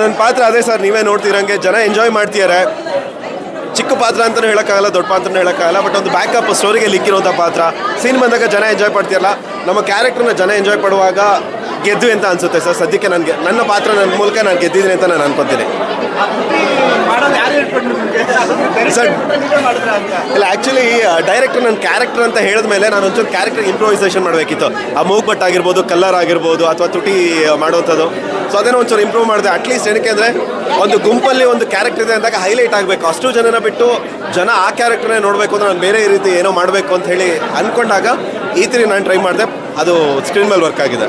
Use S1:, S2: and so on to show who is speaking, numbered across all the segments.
S1: ನನ್ನ ಪಾತ್ರ ಅದೇ ಸರ್, ನೀವೇ ನೋಡ್ತಿರಂಗೆ. ಜನ ಎಂಜಾಯ್ ಮಾಡ್ತಿದ್ದಾರೆ ಚಿಕ್ಕ ಪಾತ್ರ ಅಂತಲೂ ಹೇಳೋಕ್ಕಾಗಲ್ಲ, ದೊಡ್ಡ ಪಾತ್ರನೂ ಹೇಳೋಕ್ಕಾಗಲ್ಲ ಬಟ್ ಒಂದು ಬ್ಯಾಕಪ್ ಸ್ಟೋರಿಗೆ ಲಿಕ್ಕಿರೋಂಥ ಪಾತ್ರ. ಸೀನ್ ಬಂದಾಗ ಜನ ಎಂಜಾಯ್ ಮಾಡ್ತಿರಲ್ಲ ನಮ್ಮ ಕ್ಯಾರೆಕ್ಟರ್ನ ಜನ ಎಂಜಾಯ್ ಪಡುವಾಗ ಗೆದ್ದು ಅಂತ ಅನಿಸುತ್ತೆ ಸರ್ ಸದ್ಯಕ್ಕೆ ನನಗೆ. ನನ್ನ ಪಾತ್ರ ನನ್ನ ಮೂಲಕ ನಾನು ಗೆದ್ದಿದ್ದೀನಿ ಅಂತ ನಾನು ಅನ್ಕೊತೀನಿ.
S2: ಅಂತ
S1: ಇಲ್ಲ ಆ್ಯಕ್ಚುಲಿ ಡೈರೆಕ್ಟರ್ ನನ್ನ ಕ್ಯಾರೆಕ್ಟರ್ ಅಂತ ಹೇಳಿದ ಮೇಲೆ ನಾನು ಒಂಚೂರು ಕ್ಯಾರೆಕ್ಟರ್ ಇಂಪ್ರೂವೈಸೇಷನ್ ಮಾಡಬೇಕಿತ್ತು. ಆ ಮೂಗ್ಬಟ್ ಆಗಿರ್ಬೋದು ಕಲ್ಲರ್ ಆಗಿರ್ಬೋದು ಅಥವಾ ತುಟಿ ಮಾಡುವಂಥದ್ದು. ಸೊ ಅದನ್ನು ಒಂಚೂರು ಇಂಪ್ರೂವ್ ಮಾಡಿದೆ. ಅಟ್ಲೀಸ್ಟ್ ಏನಕ್ಕೆ ಅಂದರೆ ಒಂದು ಗುಂಪಲ್ಲಿ ಒಂದು ಕ್ಯಾರೆಕ್ಟರ್ ಇದೆ ಅಂದಾಗ ಹೈಲೈಟ್ ಆಗಬೇಕು. ಅಷ್ಟು ಜನನ ಬಿಟ್ಟು ಜನ ಆ ಕ್ಯಾರೆಕ್ಟರ್ನೇ ನೋಡಬೇಕು ಅಂತ ನಾನು ಬೇರೆ ರೀತಿ ಏನೋ ಮಾಡಬೇಕು ಅಂತ ಹೇಳಿ ಅಂದ್ಕೊಂಡಾಗ ಈ ಥರ ನಾನು ಟ್ರೈ ಮಾಡಿದೆ. ಅದು ಸ್ಕ್ರೀನ್ ಮೇಲೆ ವರ್ಕ್ ಆಗಿದೆ.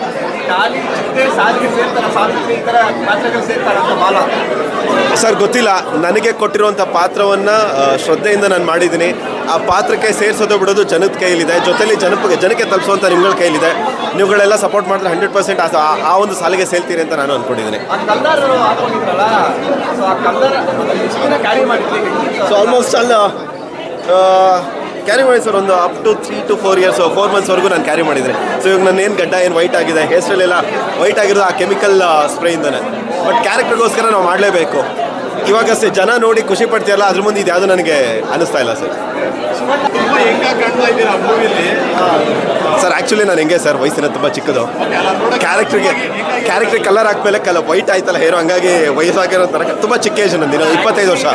S1: ಸರ್ ಗೊತ್ತಿಲ್ಲ. ನನಗೆ ಕೊಟ್ಟಿರುವಂಥ ಪಾತ್ರವನ್ನು ಶ್ರದ್ಧೆಯಿಂದ ನಾನು ಮಾಡಿದ್ದೀನಿ. ಆ ಪಾತ್ರಕ್ಕೆ ಸೇರಿಸೋದು ಬಿಡೋದು ಜನದ ಕೈಲಿದೆ ಜೊತೆಲಿ ಜನಕ್ಕೆ ಜನಕ್ಕೆ ತಲುಪಿಸುವಂಥ ನಿಮ್ಗಳ ಕೈಲಿದೆ ನೀವುಗಳೆಲ್ಲ ಸಪೋರ್ಟ್ ಮಾಡಿದ್ರೆ ಹಂಡ್ರೆಡ್ ಪರ್ಸೆಂಟ್ ಆ ಒಂದು ಸಾಲಿಗೆ ಸೇರ್ತೀರಿ ಅಂತ ನಾನು ಅಂದ್ಕೊಂಡಿದ್ದೀನಿ
S2: ಸೊ
S1: ಆಲ್ಮೋಸ್ಟ್ ಅಲ್ಲ ಕ್ಯಾರಿ ಮಾಡಿ ಸರ್ ಒಂದು up to three to four years four ಮಂತ್ಸ್ವರೆಗೂ ನಾನು ಕ್ಯಾರಿ ಮಾಡಿದ್ದೀನಿ. ಸೊ ಇವಾಗ ನಾನು ಏನು ಗಡ್ಡ ಏನು ವೈಟ್ ಆಗಿದೆ ಹೇರ್ ಸ್ಟೈಲ್ ಎಲ್ಲ ವೈಟ್ ಆಗಿರೋದು ಆ ಕೆಮಿಕಲ್ ಸ್ಪ್ರೇಯಿಂದನೇ ಬಟ್ ಕ್ಯಾರೆಕ್ಟರ್ಗೋಸ್ಕರ ನಾವು ಮಾಡಲೇಬೇಕು. ಇವಾಗ ಸರ್ ಜನ ನೋಡಿ ಖುಷಿ ಪಡ್ತೀಯಲ್ಲ ಅದ್ರ ಮುಂದೆ ಇದು ಯಾವುದು ನನಗೆ ಅನಿಸ್ತಾ ಇಲ್ಲ ಸರ್. ಸರ್ ಆ್ಯಕ್ಚುಲಿ ನಾನು ಹೆಂಗೆ ಸರ್ ವಯಸ್ಸಿನ ತುಂಬ ಚಿಕ್ಕದು. ಕ್ಯಾರೆಕ್ಟರ್ಗೆ ಕ್ಯಾರೆಕ್ಟರ್ ಕಲರ್ ಹಾಕ್ಮೇಲೆ ಕಲರ್ ವೈಟ್ ಆಯ್ತಲ್ಲ ಹೇರೋ ಹಂಗಾಗಿ ವಯಸ್ಸಾಗಿರೋ ತರ ತುಂಬ ಚಿಕ್ಕ ಏಜ್ ನಂದಿನ ಇಪ್ಪತ್ತೈದು ವರ್ಷ.